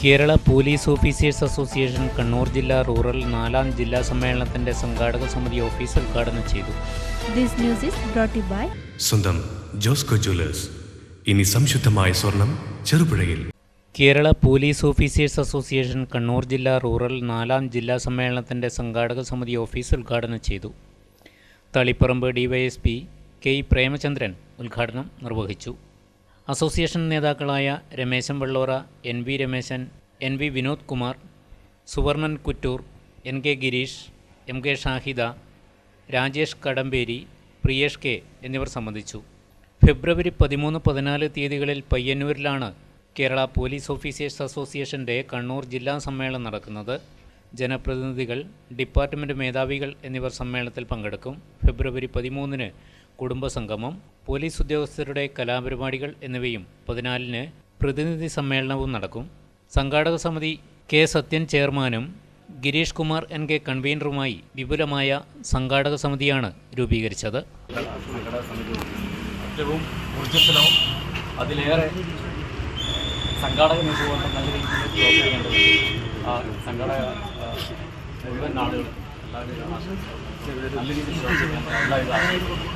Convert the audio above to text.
Kerala police officers association Kannur ജില്ലാ rural നാലാം ജില്ലാ സമ്മേളനത്തിന്റെ സംഘാടക സമിതി ഓഫീസ് ഉദ്ഘാടനം ചെയ്തു. This news is brought to by സ്വന്തം ജോസ്കോ ജ്വല്ലേഴ്സ്. ഇനി സംശുദ്ധമായ സ്വർണം ചെറുപുഴയിൽ. Kerala police officers association Kannur ജില്ലാ റൂറൽ നാലാം ജില്ലാ സമ്മേളനത്തിന്റെ സംഘാടക സമിതി ഓഫീസ് ഉദ്ഘാടനം ചെയ്തു. തളിപ്പറമ്പ് ഡിവൈഎസ്പി കെ പ്രേമചന്ദ്രൻ ഉദ്ഘാടനം നിർവഹിച്ചു. അസോസിയേഷൻ നേതാക്കളായ Ramesan Vellora N V Ramesan N V Vinod Kumar Suvarnan Kuttur N K Gireesh M K Shahida Rajesh Kadamberi Priyesh K എന്നിവർ സംബന്ധിച്ചു. ഫെബ്രുവരി പതിമൂന്ന് പതിനാല് തീയതികളിൽ പയ്യന്നൂരിലാണ് കേരള പോലീസ് ഓഫീസേഴ്സ് അസോസിയേഷന്റെ കണ്ണൂർ ജില്ലാ സമ്മേളനം നടക്കുന്നത്. ജനപ്രതിനിധികൾ ഡിപ്പാർട്ട്മെന്റ് മേധാവികൾ എന്നിവർ സമ്മേളനത്തിൽ പങ്കെടുക്കും. ഫെബ്രുവരി പതിമൂന്നിന് കുടുംബസംഗമം പോലീസ് ഉദ്യോഗസ്ഥരുടെ കലാപരിപാടികൾ എന്നിവയും പതിനാലിന് പ്രതിനിധി സമ്മേളനവും നടക്കും സംഘാടക സമിതി കെ സത്യൻ ചെയർമാനും ഗിരീഷ് കുമാർ എൻ കെ കൺവീനറുമായി വിപുലമായ സംഘാടക സമിതിയാണ് രൂപീകരിച്ചത് ഊർജസ്വലവും അതിലേറെ സംഘാടക നല്ല രീതിയിൽ മുഴുവൻ ആശംസിക്കുന്നു. നല്ല രീതിയിൽ